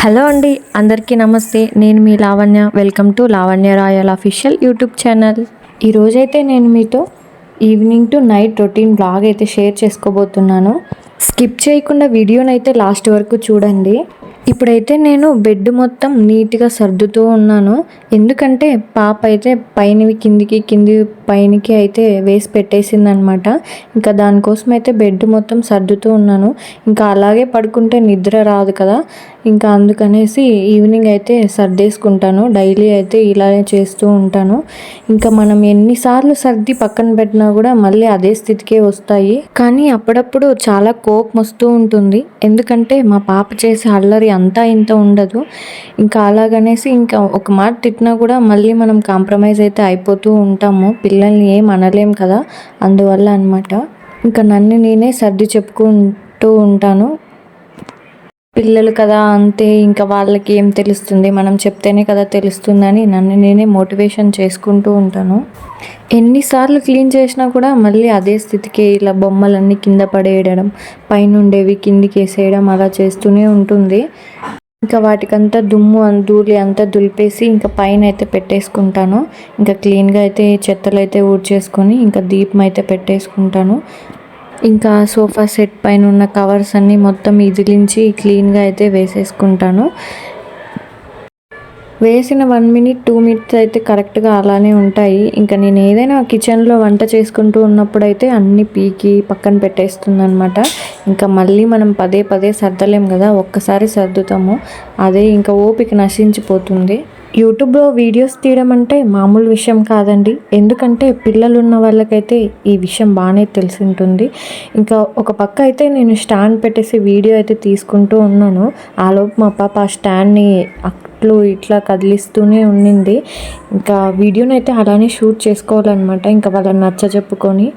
Hello అండి అందరికీ నమస్తే. నేను మీ Lavanya. Welcome to Lavanya Royal official YouTube channel. ఈరోజైతే నేను మీతో evening to night routine blog అయితే షేర్ చేసుకోబోతున్నాను. స్కిప్ చేయకుండా వీడియోనైతే లాస్ట్ వరకు చూడండి. ఇప్పుడైతే నేను బెడ్ మొత్తం నీట్గా సర్దుతూ ఉన్నాను. ఎందుకంటే పాప అయితే పైనవి కిందికి కింది పైనకి అయితే వేసి పెట్టేసింది అనమాట ఇంకా దానికోసం అయితే బెడ్ మొత్తం సర్దుతూ ఉన్నాను. ఇంకా అలాగే పడుకుంటే నిద్ర రాదు కదా. ఇంకా అందుకనేసి ఈవినింగ్ అయితే సర్దేసుకుంటాను. డైలీ అయితే ఇలానే చేస్తూ ఉంటాను. ఇంకా మనం ఎన్నిసార్లు సర్ది పక్కన పెట్టినా కూడా మళ్ళీ అదే స్థితికే వస్తాయి. కానీ అప్పుడప్పుడు చాలా కోపం వస్తూ ఉంటుంది. ఎందుకంటే మా పాప చేసే అల్లరి అంతా ఇంత ఉండదు. ఇంకా అలాగనేసి ఇంకా ఒక మాట తిట్టినా కూడా మళ్ళీ మనం కాంప్రమైజ్ అయితే అయిపోతూ ఉంటాము. పిల్లల్ని ఏం అనలేం కదా? అందువల్ల అనమాట ఇంకా నన్ను నేనే సర్ది చెప్పుకుంటూ ఉంటాను. పిల్లలు కదా అంతే ఇంకా వాళ్ళకి ఏం తెలుస్తుంది? మనం చెప్తేనే కదా తెలుస్తుందని నన్ను నేనే మోటివేషన్ చేసుకుంటూ ఉంటాను. ఎన్నిసార్లు క్లీన్ చేసినా కూడా మళ్ళీ అదే స్థితికి ఇలా బొమ్మలన్నీ కింద పడేయడం పైన ఉండేవి కిందికి వేసేయడం అలా చేస్తూనే ఉంటుంది. ఇంకా వాటికంతా దుమ్ము ధూళి అంతా దులిపేసి ఇంకా పైన అయితే పెట్టేసుకుంటాను. ఇంకా క్లీన్గా అయితే చెత్తలు అయితే ఊడ్చేసుకొని ఇంకా దీపం అయితే పెట్టేసుకుంటాను. ఇంకా సోఫా సెట్ పైన ఉన్న కవర్స్ అన్నీ మొత్తం ఇదిలించి క్లీన్గా అయితే వేసేసుకుంటాను. వేసిన వన్ మినిట్ టూ మినిట్స్ అయితే కరెక్ట్గా అలానే ఉంటాయి. ఇంకా నేను ఏదైనా కిచెన్లో వంట చేసుకుంటూ ఉన్నప్పుడు అయితే అన్ని పీకి పక్కన పెట్టేస్తుంది అనమాట ఇంకా మళ్ళీ మనం పదే పదే సర్దలేం కదా ఒక్కసారి సర్దుతాము. అదే ఇంకా ఓపిక నశించిపోతుంది. యూట్యూబ్లో వీడియోస్ తీయడం అంటే మామూలు విషయం కాదండి. ఎందుకంటే పిల్లలు ఉన్న వాళ్ళకైతే ఈ విషయం బాగానే తెలిసి ఉంటుంది ఇంకా ఒక పక్క అయితే నేను స్టాండ్ పెట్టేసి వీడియో అయితే తీసుకుంటూ ఉన్నాను. ఆలోపు మా పాప ఆ స్టాండ్ని అట్లు ఇట్లా కదిలిస్తూనే ఉండింది ఇంకా వీడియోని అయితే అలానే షూట్ చేసుకోవాలన్నమాట. ఇంకా వాళ్ళని నచ్చ చెప్పుకొని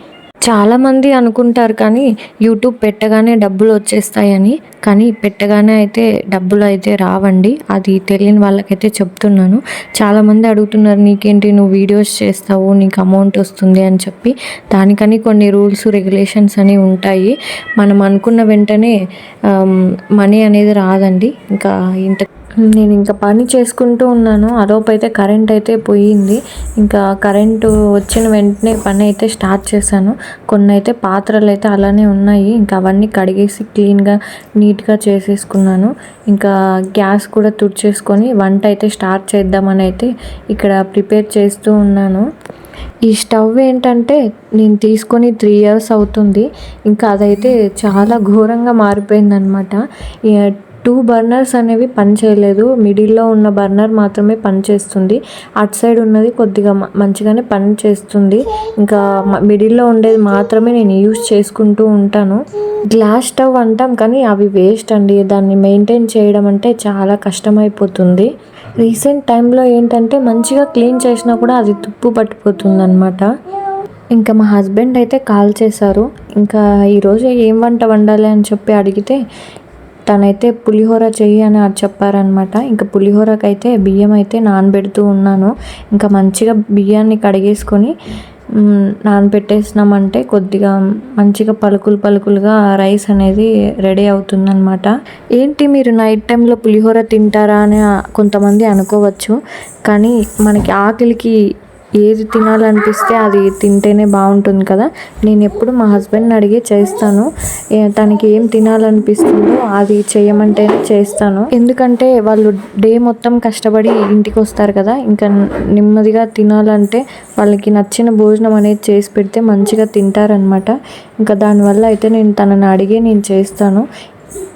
చాలామంది అనుకుంటారు కానీ యూట్యూబ్ పెట్టగానే డబ్బులు వచ్చేస్తాయని కానీ పెట్టగానే అయితే డబ్బులు అయితే రావండి. అది తెలియని వాళ్ళకైతే చెప్తున్నాను. చాలామంది అడుగుతున్నారు నీకేంటి నువ్వు వీడియోస్ చేస్తావు నీకు అమౌంట్ వస్తుంది అని చెప్పి. దానికని కొన్ని రూల్స్ రెగ్యులేషన్స్ అని ఉంటాయి. మనం అనుకున్న వెంటనే మనీ అనేది రాదండి. ఇంకా ఇంత నేను ఇంకా పని చేసుకుంటూ ఉన్నాను. అలోపు అయితే కరెంట్ అయితే పోయింది. ఇంకా కరెంటు వచ్చిన వెంటనే పని అయితే స్టార్ట్ చేశాను. కొన్ని అయితే పాత్రలు అయితే అలానే ఉన్నాయి. ఇంకా అవన్నీ కడిగేసి క్లీన్గా నీట్గా చేసేసుకున్నాను. ఇంకా గ్యాస్ కూడా తుడిచేసుకొని వంట అయితే స్టార్ట్ చేద్దామని అయితే ఇక్కడ ప్రిపేర్ చేస్తూ ఉన్నాను. ఈ స్టవ్ ఏంటంటే నేను తీసుకొని త్రీ ఇయర్స్ అవుతుంది. ఇంకా అదైతే చాలా ఘోరంగా మారిపోయిందనమాట టూ బర్నర్స్ అనేవి పని చేయలేదు. మిడిల్లో ఉన్న బర్నర్ మాత్రమే పని చేస్తుంది. అటు సైడ్ ఉన్నది కొద్దిగా మంచిగానే పని చేస్తుంది. ఇంకా మిడిల్లో ఉండేది మాత్రమే నేను యూస్ చేసుకుంటూ ఉంటాను. గ్లాస్ స్టవ్ అంటాం కానీ అవి వేస్ట్ అండి. దాన్ని మెయింటైన్ చేయడం అంటే చాలా కష్టమైపోతుంది. రీసెంట్ టైంలో ఏంటంటే మంచిగా క్లీన్ చేసినా కూడా అది తుప్పు పట్టిపోతుంది అనమాట ఇంకా మా హస్బెండ్ అయితే కాల్ చేశారు. ఇంకా ఈరోజు ఏం వంట వండాలి అని చెప్పి అడిగితే తనైతే పులిహోర చెయ్యి అని అది చెప్పారనమాట ఇంకా పులిహోరకైతే అయితే బియ్యం అయితే నానబెడుతూ ఉన్నాను. ఇంకా మంచిగా బియ్యాన్ని కడిగేసుకొని మ్, నానబెట్టేసినామంటే కొద్దిగా మంచిగా పలుకులు పలుకులుగా రైస్ అనేది రెడీ అవుతుందన్నమాట. ఏంటి మీరు నైట్ టైంలో పులిహోర తింటారా అని కొంతమంది అనుకోవచ్చు. కానీ మనకి ఆకలికి ఏది తినాలనిపిస్తే అది తింటేనే బాగుంటుంది కదా. నేను ఎప్పుడు మా హస్బెండ్ని అడిగి చేస్తాను. తనకి ఏం తినాలనిపిస్తుందో అది చేయమంటేనే చేస్తాను. ఎందుకంటే వాళ్ళు డే మొత్తం కష్టపడి ఇంటికి వస్తారు కదా. ఇంకా నెమ్మదిగా తినాలంటే వాళ్ళకి నచ్చిన భోజనం అనేది చేసి పెడితే మంచిగా తింటారనమాట ఇంకా దానివల్ల అయితే నేను తనని అడిగే నేను చేస్తాను.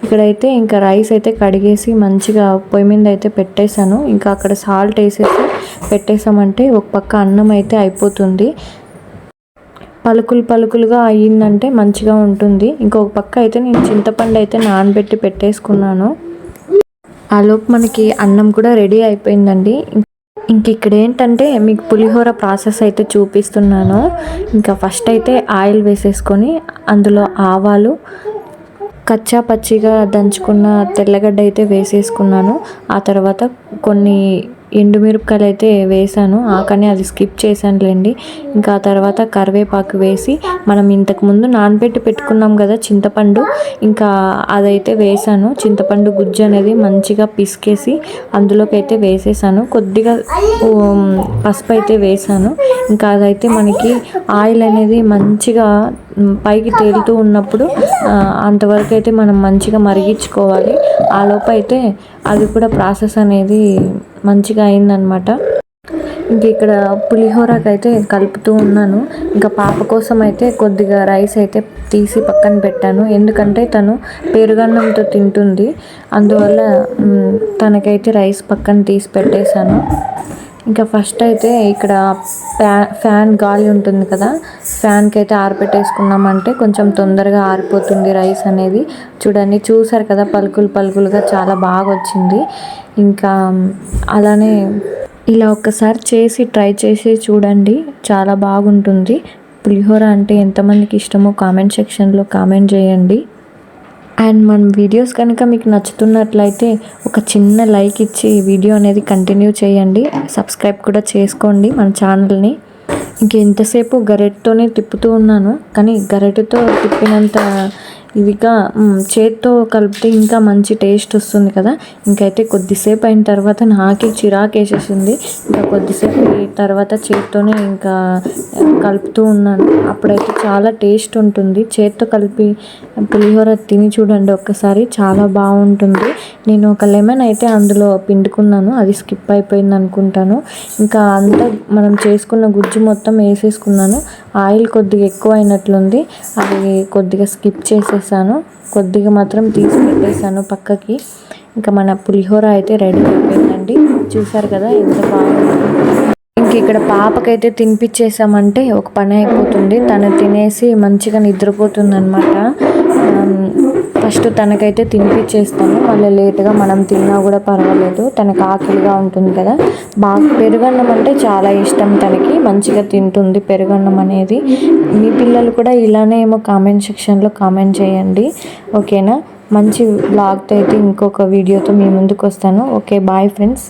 ఇక్కడైతే ఇంకా రైస్ అయితే కడిగేసి మంచిగా పొయ్యి మీద అయితే పెట్టేశాను. ఇంకా అక్కడ సాల్ట్ వేసేసి పెట్టేసామంటే ఒక పక్క అన్నం అయితే అయిపోతుంది. పలుకులు పలుకులుగా అయ్యిందంటే మంచిగా ఉంటుంది. ఇంకొక పక్క అయితే నేను చింతపండు అయితే నానబెట్టి పెట్టేసుకున్నాను. ఆలోపు మనకి అన్నం కూడా రెడీ అయిపోయిందండి. ఇంక ఇక్కడ ఏంటంటే మీకు పులిహోర ప్రాసెస్ అయితే చూపిస్తున్నాను. ఇంకా ఫస్ట్ అయితే ఆయిల్ వేసేసుకొని అందులో ఆవాలు కచ్చా పచ్చిగా దంచుకున్న తెల్లగడ్డ అయితే వేసేసుకున్నాను. ఆ తర్వాత కొన్ని ఎండుమిరపకాయలు అయితే వేసాను. కానీ అది స్కిప్ చేశానులేండి. ఇంకా ఆ తర్వాత కరివేపాకు వేసి మనం ఇంతకుముందు నానబెట్టి పెట్టుకున్నాం కదా చింతపండు. ఇంకా అదైతే వేసాను. చింతపండు గుజ్జు అనేది మంచిగా పిసికేసి అందులోకి అయితే వేసేసాను. కొద్దిగా పసుపు అయితే వేసాను. ఇంకా అదైతే మనకి ఆయిల్ అనేది మంచిగా పైకి తేలుతూ ఉన్నప్పుడు అంతవరకు అయితే మనం మంచిగా మరిగించుకోవాలి. ఆ లోపు అయితే అది కూడా ప్రాసెస్ అనేది మంచిగా అయిందనమాట. ఇంక ఇక్కడ పులిహోరకి అయితే కలుపుతూ ఉన్నాను. ఇంకా పాప కోసం అయితే కొద్దిగా రైస్ అయితే తీసి పక్కన పెట్టాను. ఎందుకంటే తను పెరుగన్నంతో తింటుంది. అందువల్ల తనకైతే రైస్ పక్కన తీసి పెట్టేశాను. ఇంకా ఫస్ట్ అయితే ఇక్కడ ఫ్యాన్ ఫ్యాన్ గాలి ఉంటుంది కదా ఫ్యాన్కి అయితే ఆరిపెట్టేసుకున్నామంటే కొంచెం తొందరగా ఆరిపోతుంది రైస్ అనేది. చూడండి చూసారు కదా పలుకులు పలుకులుగా చాలా బాగా వచ్చింది. ఇంకా అలానే ఇలా ఒక్కసారి చేసి ట్రై చేసి చూడండి చాలా బాగుంటుంది. పులిహోర అంటే ఎంతమందికి ఇష్టమో కామెంట్ సెక్షన్లో కామెంట్ చేయండి. అండ్ మన వీడియోస్ కనుక మీకు నచ్చుతున్నట్లయితే ఒక చిన్న లైక్ ఇచ్చి వీడియో అనేది కంటిన్యూ చేయండి. సబ్స్క్రైబ్ కూడా చేసుకోండి మన ఛానల్ని. ఇంక ఎంతసేపు తిప్పుతూ ఉన్నాను. కానీ గరెటతో తిప్పినంత ఇదిగా చేత్తో కలిపితే ఇంకా మంచి టేస్ట్ వస్తుంది కదా. ఇంకైతే కొద్దిసేపు అయిన తర్వాత నాకే చిరాకు వేసేసింది ఇంకా కొద్దిసేపు తర్వాత చేత్తోనే ఇంకా కలుపుతూ ఉన్నాను. అప్పుడైతే చాలా టేస్ట్ ఉంటుంది. చేత్తో కలిపి పులిహోర తిని చూడండి ఒక్కసారి. చాలా బాగుంటుంది. నేను ఒక లెమన్ అయితే అందులో పిండుకున్నాను. అది స్కిప్ అయిపోయింది అనుకుంటాను. ఇంకా అంతా మనం చేసుకున్న గుజ్జు మొత్తం వేసేసుకున్నాను. ఆయిల్ కొద్దిగా ఎక్కువ అయినట్లుంది అది కొద్దిగా స్కిప్ చేసే చేసేసాను కొద్దిగా మాత్రం తీసి పెట్టేశాను పక్కకి. ఇంకా మన పులిహోర అయితే రెడీ అయిపోయిందండి. చూసారు కదా ఎంత బాగుంది. ఇంక ఇక్కడ పాపకైతే తినిపించేసామంటే ఒక పని అయిపోతుంది. తను తినేసి మంచిగా నిద్రపోతుంది అనమాట ఫస్ట్ తనకైతే తినిపించేస్తాను మళ్ళీ లేట్గా మనం తిన్నా కూడా పర్వాలేదు. తనకు ఆకలిగా ఉంటుంది కదా. బాగా పెరుగన్నం అంటే చాలా ఇష్టం తనకి. మంచిగా తింటుంది పెరుగన్నం అనేది. మీ పిల్లలు కూడా ఇలానే ఏమో కామెంట్ సెక్షన్లో కామెంట్ చేయండి. ఓకేనా? మంచి బ్లాగ్తో అయితే ఇంకొక వీడియోతో మీ ముందుకు వస్తాను ఓకే బాయ్ ఫ్రెండ్స్.